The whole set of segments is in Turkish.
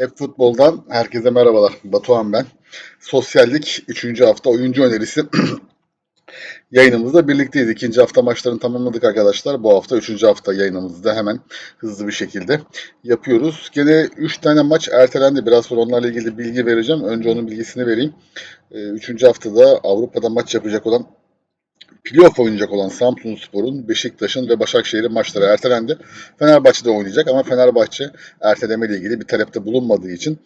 Hep futboldan herkese merhabalar. Batuhan ben. Sosyallik 3. hafta oyuncu önerisi yayınımızda birlikteyiz. İkinci hafta maçlarını tamamladık arkadaşlar. Bu hafta 3. hafta yayınımızda hemen hızlı bir şekilde yapıyoruz. Gene 3 tane maç ertelendi. Biraz sonra onlarla ilgili bilgi vereceğim. Önce onun bilgisini vereyim. 3. haftada Avrupa'da maç yapacak olan playoff oynayacak olan Samsun Spor'un, Beşiktaş'ın ve Başakşehir'in maçları ertelendi. Fenerbahçe'de oynayacak ama Fenerbahçe erteleme ile ilgili bir talepte bulunmadığı için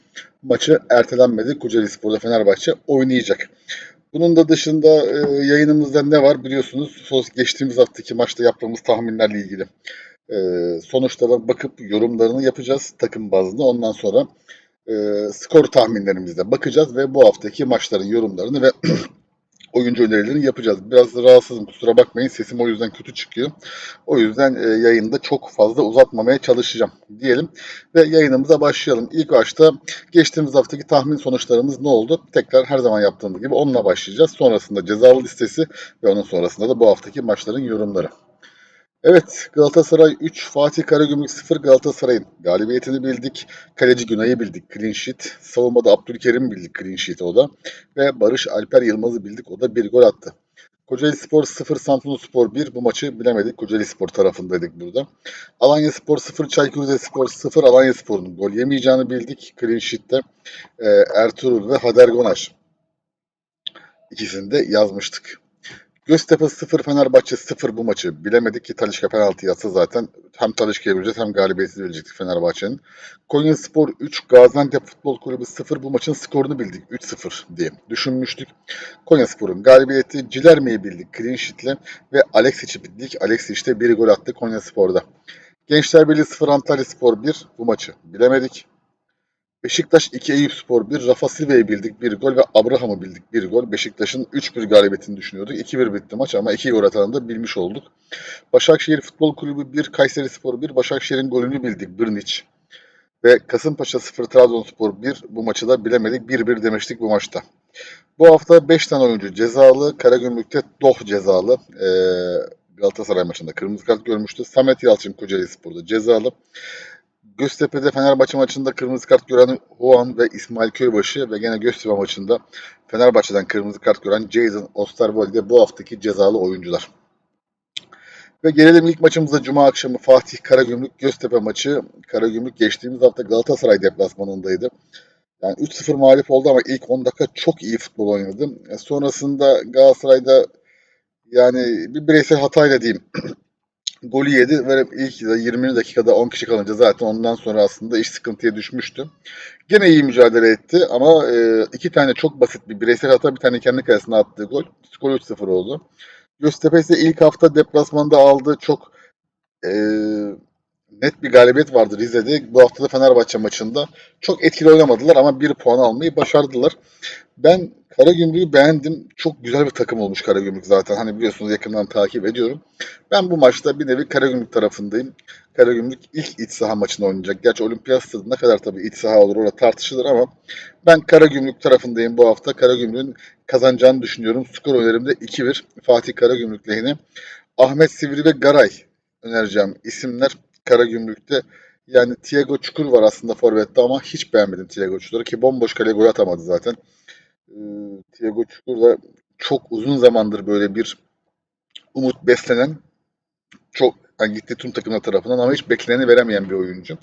maçı ertelenmedi. Kocaeli Spor'da Fenerbahçe oynayacak. Bunun da dışında e, yayınımızda ne var biliyorsunuz. Geçtiğimiz haftaki maçta yaptığımız tahminlerle ilgili e, sonuçlara bakıp yorumlarını yapacağız takım bazında. Ondan sonra e, skor tahminlerimizde bakacağız ve bu haftaki maçların yorumlarını ve oyuncu önerilerini yapacağız. Biraz rahatsızım kusura bakmayın sesim o yüzden kötü çıkıyor. O yüzden e, yayında çok fazla uzatmamaya çalışacağım diyelim ve yayınımıza başlayalım. İlk başta geçtiğimiz haftaki tahmin sonuçlarımız ne oldu? Tekrar her zaman yaptığımız gibi onunla başlayacağız. Sonrasında cezalı listesi ve onun sonrasında da bu haftaki maçların yorumları. Evet Galatasaray 3, Fatih Karagümrük 0 Galatasaray'ın galibiyetini bildik. Kaleci Günay'ı bildik clean sheet. Savunmada Abdülkerim bildik clean sheet o da. Ve Barış Alper Yılmaz'ı bildik o da bir gol attı. Kocaeli Spor 0, Samsun Spor 1. Bu maçı bilemedik. Kocaeli Spor tarafındaydık burada. Alanya Spor 0, Çaykur Rizespor 0. Alanya Spor'un gol yemeyeceğini bildik. Clean sheet'te e, Ertuğrul ve Hader Gonaş. İkisini de yazmıştık. Göztepe 0, Fenerbahçe 0 bu maçı bilemedik ki Talişka penaltı yatsa zaten hem Talişka'ya vereceğiz hem galibiyeti verecektik Fenerbahçe'nin. Konya Spor 3, Gaziantep Futbol Kulübü 0 bu maçın skorunu bildik 3-0 diye düşünmüştük. Konya Spor'un galibiyeti Cilerme'yi bildik clean sheet'le ve Alexic'i bildik. Alexic de bir gol attı Konya Spor'da. Gençler Birliği 0, Antalya Spor 1 bu maçı bilemedik. Beşiktaş 2 Eyüp Spor 1, Rafa Silva'yı bildik 1 gol ve Abraham'ı bildik 1 gol. Beşiktaş'ın 3-1 galibiyetini düşünüyorduk. 2-1 bitti maç ama 2 gol atanı da bilmiş olduk. Başakşehir Futbol Kulübü 1, Kayseri Spor 1, Başakşehir'in golünü bildik Brnic. Ve Kasımpaşa 0, Trabzonspor 1 bu maçı da bilemedik 1-1 demiştik bu maçta. Bu hafta 5 tane oyuncu cezalı. Karagümrük'te Doh cezalı. Ee, Galatasaray maçında kırmızı kart görmüştü. Samet Yalçın Kocaeli Spor'da cezalı. Göztepe'de Fenerbahçe maçında kırmızı kart gören Juan ve İsmail Köybaşı ve gene Göztepe maçında Fenerbahçe'den kırmızı kart gören Jason Osterwolde bu haftaki cezalı oyuncular. Ve gelelim ilk maçımıza Cuma akşamı Fatih Karagümrük Göztepe maçı. Karagümrük geçtiğimiz hafta Galatasaray deplasmanındaydı. Yani 3-0 mağlup oldu ama ilk 10 dakika çok iyi futbol oynadı. E, sonrasında Galatasaray'da yani bir bireysel hatayla diyeyim golü yedi ve ilk 20 dakikada 10 kişi kalınca zaten ondan sonra aslında iş sıkıntıya düşmüştü. Gene iyi mücadele etti ama e, iki tane çok basit bir bireysel hata bir tane kendi kalesine attığı gol. Skor 3-0 oldu. Göztepe ise ilk hafta deplasmanda aldı. Çok e, net bir galibiyet vardı Rize'de. Bu hafta da Fenerbahçe maçında. Çok etkili oynamadılar ama bir puan almayı başardılar. Ben Karagümrük'ü beğendim. Çok güzel bir takım olmuş Karagümrük zaten. Hani biliyorsunuz yakından takip ediyorum. Ben bu maçta bir nevi Karagümrük tarafındayım. Karagümrük ilk iç saha maçını oynayacak. Gerçi olimpiyat stadı ne kadar tabii iç saha olur orada tartışılır ama ben Karagümrük tarafındayım bu hafta. Karagümrük'ün kazanacağını düşünüyorum. Skor önerimde 2-1 Fatih Karagümrük lehine. Ahmet Sivri ve Garay önereceğim isimler Karagümrük'te. Yani Thiago Çukur var aslında forvette ama hiç beğenmedim Thiago Çukur'u ki bomboş kaleye gol atamadı zaten. Ee, Thiago Çukur da çok uzun zamandır böyle bir umut beslenen çok yani gitti tüm takımlar tarafından ama hiç bekleneni veremeyen bir oyuncu.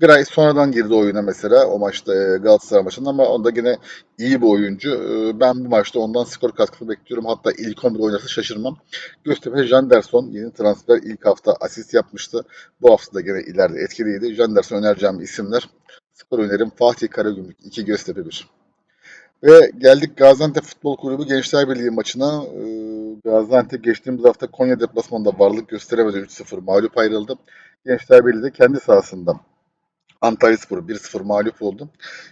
Bir ay sonradan girdi oyuna mesela o maçta e, Galatasaray maçında ama onda yine iyi bir oyuncu. E, ben bu maçta ondan skor katkısı bekliyorum. Hatta ilk 11 oynarsa şaşırmam. Göztepe Janderson yeni transfer ilk hafta asist yapmıştı. Bu hafta da gene ileride etkiliydi. Janderson önereceğim isimler. Skor önerim Fatih Karagümrük 2 Göztepe 1. Ve geldik Gaziantep Futbol Kulübü Gençler Birliği maçına. Ee, Gaziantep geçtiğimiz hafta Konya deplasmanında varlık gösteremedi 3-0 mağlup ayrıldı. Gençler Birliği de kendi sahasında Antalya Sporu 1-0 mağlup oldu.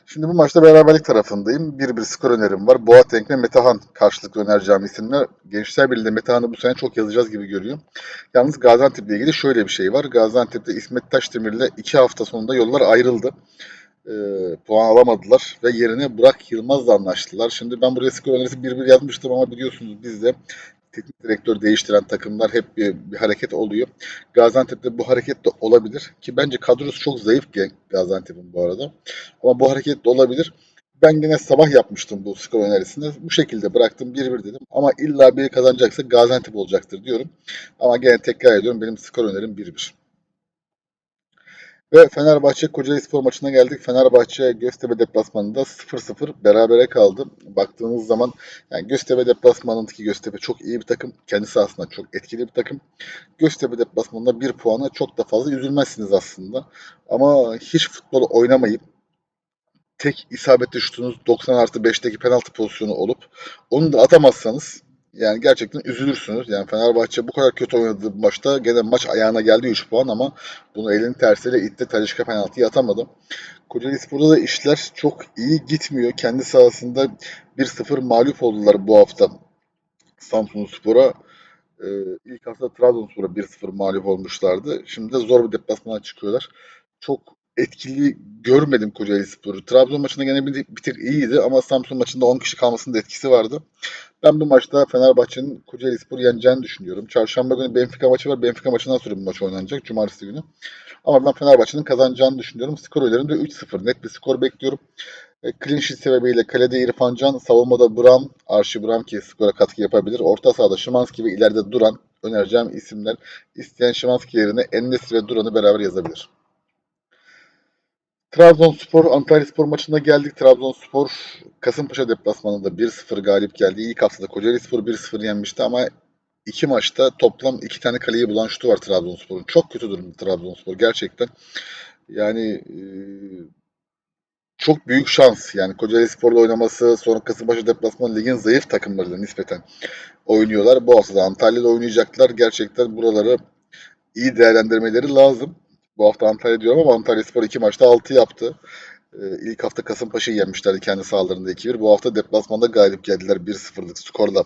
Şimdi bu maçta beraberlik tarafındayım. 1-1 skor önerim var. Boateng ve Metahan karşılıklı önereceğim isimler. Gençler Birliği'de Metahan'ı bu sene çok yazacağız gibi görüyor. Yalnız Gaziantep ile ilgili şöyle bir şey var. Gaziantep'te İsmet Taşdemir'le 2 hafta sonunda yollar ayrıldı e, puan alamadılar ve yerine Burak Yılmaz'la anlaştılar. Şimdi ben buraya skor önerisi 1-1 yazmıştım ama biliyorsunuz biz de teknik direktör değiştiren takımlar hep bir, bir hareket oluyor. Gaziantep'te bu hareket de olabilir ki bence kadrosu çok zayıf Gaziantep'in bu arada. Ama bu hareket de olabilir. Ben gene sabah yapmıştım bu skor önerisini. Bu şekilde bıraktım 1-1 dedim. Ama illa biri kazanacaksa Gaziantep olacaktır diyorum. Ama gene tekrar ediyorum benim skor önerim 1-1. Ve Fenerbahçe Kocaeli Spor maçına geldik. Fenerbahçe Göztepe deplasmanında 0-0 berabere kaldı. Baktığınız zaman yani Göztepe deplasmanındaki Göztepe çok iyi bir takım. Kendi sahasında çok etkili bir takım. Göztepe deplasmanında bir puana çok da fazla üzülmezsiniz aslında. Ama hiç futbol oynamayıp tek isabetli şutunuz 90 artı 5'teki penaltı pozisyonu olup onu da atamazsanız yani gerçekten üzülürsünüz. Yani Fenerbahçe bu kadar kötü oynadığı maçta gene maç ayağına geldi 3 puan ama bunu elinin tersiyle itti. Talişka penaltıyı atamadı. Kocaeli Spor'da da işler çok iyi gitmiyor. Kendi sahasında 1-0 mağlup oldular bu hafta Samsun Spor'a. Ee, ilk hafta Trabzonspor'a 1-0 mağlup olmuşlardı. Şimdi de zor bir deplasmana çıkıyorlar. Çok etkili görmedim Kocaeli Spor'u. Trabzon maçında gene bir, bir tık iyiydi ama Samsun maçında 10 kişi kalmasının da etkisi vardı. Ben bu maçta Fenerbahçe'nin Kocaeli Spor'u yeneceğini düşünüyorum. Çarşamba günü Benfica maçı var. Benfica maçından sonra bu maç oynanacak. Cumartesi günü. Ama ben Fenerbahçe'nin kazanacağını düşünüyorum. Skor önerim de 3-0. Net bir skor bekliyorum. E, clean sheet sebebiyle kalede İrfan Can, savunmada Buram, Arşi Buram ki skora katkı yapabilir. Orta sahada Şimanski ve ileride Duran önereceğim isimler. İsteyen Şimanski yerine Ennes ve Duran'ı beraber yazabilir. Trabzonspor Antalyaspor maçına geldik. Trabzonspor Kasımpaşa deplasmanında 1-0 galip geldi. İlk haftada Kocaelispor 1-0 yenmişti ama iki maçta toplam iki tane kaleyi bulan şutu var Trabzonspor'un. Çok kötü durumda Trabzonspor gerçekten. Yani e, çok büyük şans. Yani Kocaeli Spor'la oynaması, sonra Kasımpaşa deplasmanı ligin zayıf takımlarıyla nispeten oynuyorlar. Bu hafta da Antalya'da oynayacaklar. Gerçekten buraları iyi değerlendirmeleri lazım. Bu hafta Antalya diyorum ama Antalya Spor iki maçta 6 yaptı. Ee, ilk hafta Kasımpaşa'yı yenmişlerdi kendi sahalarında 2-1. Bu hafta deplasmanda galip geldiler 1-0'lık skorla.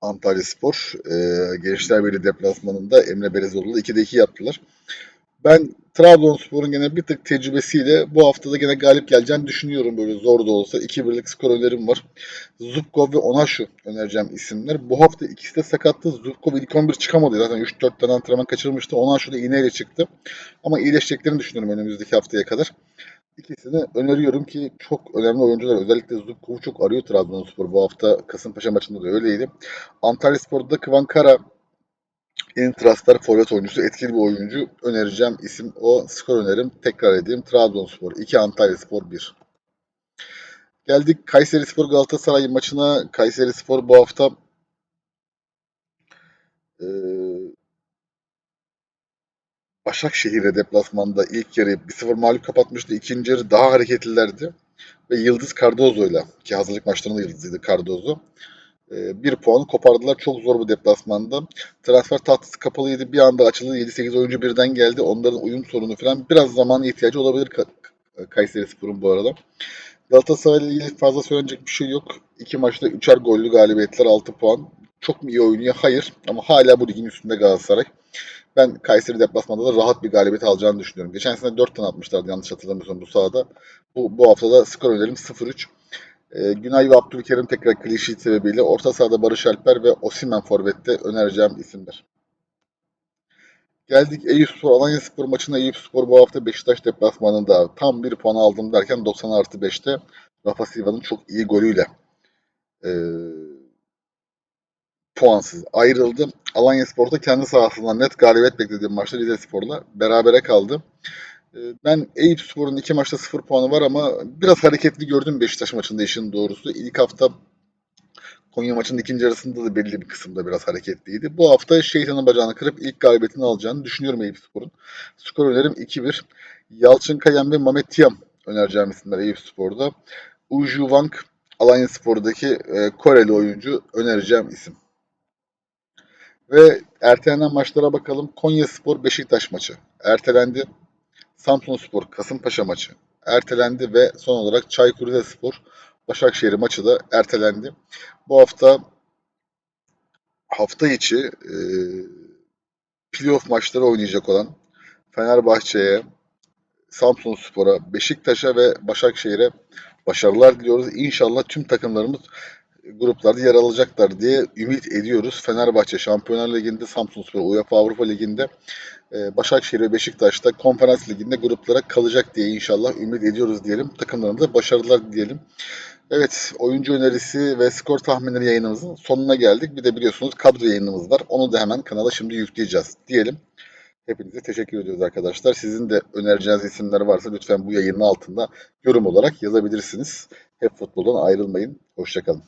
Antalya Spor. Ee, Gençler Birliği deplasmanında Emre Belezoğlu'yla 2'de 2 yaptılar. Ben Trabzonspor'un gene bir tık tecrübesiyle bu haftada gene galip geleceğini düşünüyorum böyle zor da olsa. 2-1'lik skor önerim var. Zubkov ve Onaşu önereceğim isimler. Bu hafta ikisi de sakattı. Zubkov ilk 11 çıkamadı. Zaten 3-4 tane antrenman kaçırmıştı. Onaşu da iğneyle çıktı. Ama iyileşeceklerini düşünüyorum önümüzdeki haftaya kadar. İkisini öneriyorum ki çok önemli oyuncular. Özellikle Zubkov'u çok arıyor Trabzonspor. Bu hafta Kasımpaşa maçında da öyleydi. Antalya Spor'da Kıvan Kara Yeni transfer forvet oyuncusu etkili bir oyuncu önereceğim isim o. Skor önerim tekrar edeyim. Trabzonspor 2 Antalya Spor 1. Geldik Kayseri Spor Galatasaray maçına. Kayseri Spor bu hafta e, Başakşehir'e deplasmanda ilk yarı 1-0 mağlup kapatmıştı. İkinci yarı daha hareketlilerdi. Ve Yıldız Cardozo'yla ki hazırlık maçlarında Yıldız'ıydı Cardozo. E, bir puan kopardılar. Çok zor bir deplasmanda. Transfer tahtası kapalıydı. Bir anda açıldı. 7-8 oyuncu birden geldi. Onların uyum sorunu falan biraz zaman ihtiyacı olabilir Kayseri Spor'un bu arada. Galatasaray ile ilgili fazla söylenecek bir şey yok. İki maçta üçer gollü galibiyetler 6 puan. Çok mu iyi oynuyor? Hayır. Ama hala bu ligin üstünde Galatasaray. Ben Kayseri deplasmanda da rahat bir galibiyet alacağını düşünüyorum. Geçen sene 4 tane atmışlardı yanlış hatırlamıyorsam bu sahada. Bu, bu hafta da skor önerim 0-3. E, Günay ve Abdülkerim tekrar klişi sebebiyle orta sahada Barış Alper ve Osimen Forvet'te önereceğim isimler. Geldik Eyüpspor Alanya Spor maçına. Eyüpspor bu hafta Beşiktaş deplasmanında tam bir puan aldım derken 90 artı 5'te Rafa Silva'nın çok iyi golüyle e, puansız ayrıldı. Alanya Spor'da kendi sahasından net galibiyet beklediğim maçta Rize Spor'la berabere kaldı. E, ben Eyüp Spor'un iki maçta sıfır puanı var ama biraz hareketli gördüm Beşiktaş maçında işin doğrusu. İlk hafta Konya maçının ikinci arasında da belli bir kısımda biraz hareketliydi. Bu hafta şeytanın bacağını kırıp ilk galibiyetini alacağını düşünüyorum Eyüp Spor'un. Skor önerim 2-1. Yalçın Kayan ve Mehmet Tiam önereceğim isimler Eyüp Spor'da. Uju Wang Alanya Spor'daki e, Koreli oyuncu önereceğim isim. Ve ertelenen maçlara bakalım. Konya Spor Beşiktaş maçı ertelendi. Samsun Spor Kasımpaşa maçı ertelendi ve son olarak Çaykur Rizespor Başakşehir maçı da ertelendi. Bu hafta hafta içi e, playoff maçları oynayacak olan Fenerbahçe'ye, Samsun Spor'a, Beşiktaş'a ve Başakşehir'e başarılar diliyoruz. İnşallah tüm takımlarımız gruplarda yer alacaklar diye ümit ediyoruz. Fenerbahçe Şampiyonlar Ligi'nde, Samsunspor UEFA Avrupa Ligi'nde, e, Başakşehir ve Beşiktaş da Konferans Ligi'nde gruplara kalacak diye inşallah ümit ediyoruz diyelim. Takımlarımıza başarılar dileyelim. Evet, oyuncu önerisi ve skor tahminleri yayınımızın sonuna geldik. Bir de biliyorsunuz kadro yayınımız var. Onu da hemen kanala şimdi yükleyeceğiz diyelim. Hepinize teşekkür ediyoruz arkadaşlar. Sizin de önereceğiniz isimler varsa lütfen bu yayının altında yorum olarak yazabilirsiniz. Hep futboldan ayrılmayın. Hoşçakalın.